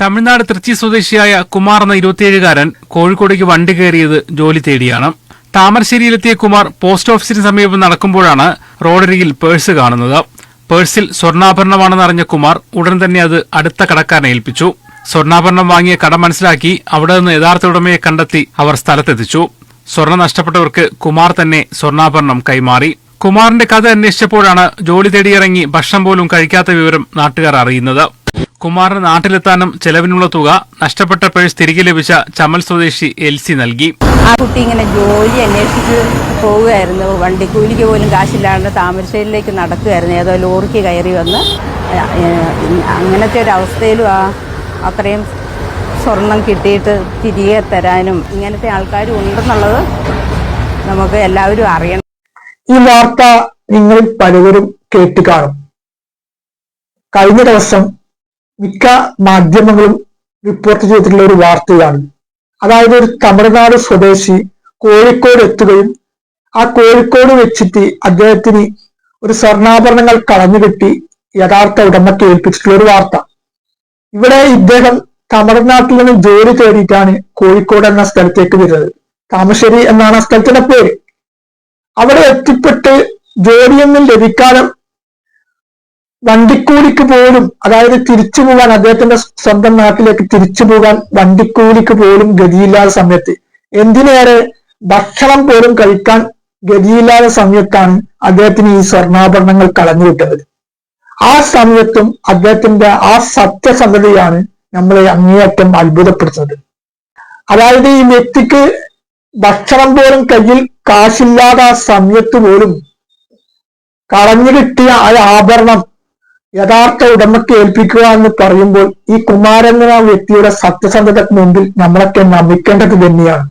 തമിഴ്നാട് തൃച്ചി സ്വദേശിയായ കുമാർ എന്ന ഇരുപത്തിയേഴുകാരൻ കോഴിക്കോടേക്ക് വണ്ടി കയറിയത് ജോലി തേടിയാണ്. താമരശ്ശേരിയിലെത്തിയ കുമാർ പോസ്റ്റ് ഓഫീസിന് സമീപം നടക്കുമ്പോഴാണ് റോഡരികിൽ പേഴ്സ് കാണുന്നത്. പേഴ്സിൽ സ്വർണാഭരണമാണെന്ന് അറിഞ്ഞ കുമാർ ഉടൻ തന്നെ അത് അടുത്ത കടക്കാരനെ ഏൽപ്പിച്ചു. സ്വർണാഭരണം വാങ്ങിയ കട മനസ്സിലാക്കി അവിടെ നിന്ന് യഥാർത്ഥ ഉടമയെ കണ്ടെത്തി അവർ സ്ഥലത്തെത്തിച്ചു. സ്വർണം നഷ്ടപ്പെട്ടവർക്ക് കുമാർ തന്നെ സ്വർണാഭരണം കൈമാറി. കുമാറിന്റെ കഥ അന്വേഷിച്ചപ്പോഴാണ് ജോലി തേടിയിറങ്ങി ഭക്ഷണം പോലും കഴിക്കാത്ത വിവരം നാട്ടുകാർ അറിയുന്നത്. കുമാറിന് നാട്ടിലെത്താനും ചെലവിനുള്ള തുക നഷ്ടപ്പെട്ട പേഴ്സ് തിരികെ ലഭിച്ച ചമൽ സ്വദേശി എൽസി നൽകി. ആ കുട്ടി ഇങ്ങനെ ജോലി അന്വേഷിച്ച് പോവുകയായിരുന്നു. വണ്ടിക്കൂലിക്ക് പോലും കാശില്ലാണ്ട് താമരശ്ശേരിയിലേക്ക് നടക്കുകയായിരുന്നു. ഏതോ ലോറിക്ക് കയറി വന്ന് അങ്ങനത്തെ ഒരു അവസ്ഥയിലും ആ അത്രയും സ്വർണം കിട്ടിയിട്ട് തിരികെ തരാനും ഇങ്ങനത്തെ ആൾക്കാരും ഉണ്ടെന്നുള്ളത് നമുക്ക് എല്ലാവരും അറിയണം. ഈ വാർത്ത നിങ്ങൾ പലവരും കേട്ട് കാണും. കഴിഞ്ഞ ദിവസം മിക്ക മാധ്യമങ്ങളും റിപ്പോർട്ട് ചെയ്തിട്ടുള്ള ഒരു വാർത്തയാണ്. അതായത് ഒരു തമിഴ്നാട് സ്വദേശി കോഴിക്കോട് എത്തുകയും ആ കോഴിക്കോട് വെച്ചിട്ട് അദ്ദേഹത്തിന് ഒരു സ്വർണാഭരണങ്ങൾ കളഞ്ഞുകിട്ടി യഥാർത്ഥ ഉടമ ഏൽപ്പിച്ചിട്ടുള്ള ഒരു വാർത്ത. ഇവിടെ ഇദ്ദേഹം തമിഴ്നാട്ടിൽ നിന്ന് ജോലി തേടിയിട്ടാണ് കോഴിക്കോട് എന്ന സ്ഥലത്തേക്ക് വരുന്നത്. താമശ്ശേരി എന്നാണ് ആ സ്ഥലത്തിന്റെ പേര്. അവിടെ എത്തിപ്പെട്ട് ജോലിയൊന്നും ലഭിക്കാതെ വണ്ടിക്കൂലിക്ക് പോലും അതായത് തിരിച്ചു പോകാൻ അദ്ദേഹത്തിന്റെ സ്വന്തം നാട്ടിലേക്ക് തിരിച്ചു പോകാൻ വണ്ടിക്കൂലിക്ക് പോലും ഗതിയില്ലാത്ത സമയത്ത്. എന്തിനേറെ ഭക്ഷണം പോലും കഴിക്കാൻ ഗതിയില്ലാത്ത സമയത്താണ് അദ്ദേഹത്തിന് ഈ സ്വർണാഭരണങ്ങൾ കളഞ്ഞു കിട്ടുന്നത് ആ സമയത്തും അദ്ദേഹത്തിന്റെ ആ സത്യസന്ധതയാണ് നമ്മളെ അങ്ങേയറ്റം അത്ഭുതപ്പെടുത്തുന്നത്. അതായത് ഈ വ്യക്തിക്ക് ഭക്ഷണം പോലും കയ്യിൽ കാശില്ലാതെ ആ സമയത്ത് പോലും കളഞ്ഞു കിട്ടിയ ആ ആഭരണം യഥാർത്ഥ ഉടമയ്ക്ക് ഏൽപ്പിക്കുക എന്ന് പറയുമ്പോൾ ഈ കുമാരൻ എന്ന വ്യക്തിയുടെ സത്യസന്ധതയ്ക്ക് മുമ്പിൽ നമ്മളൊക്കെ നമിക്കേണ്ടത് തന്നെയാണ്.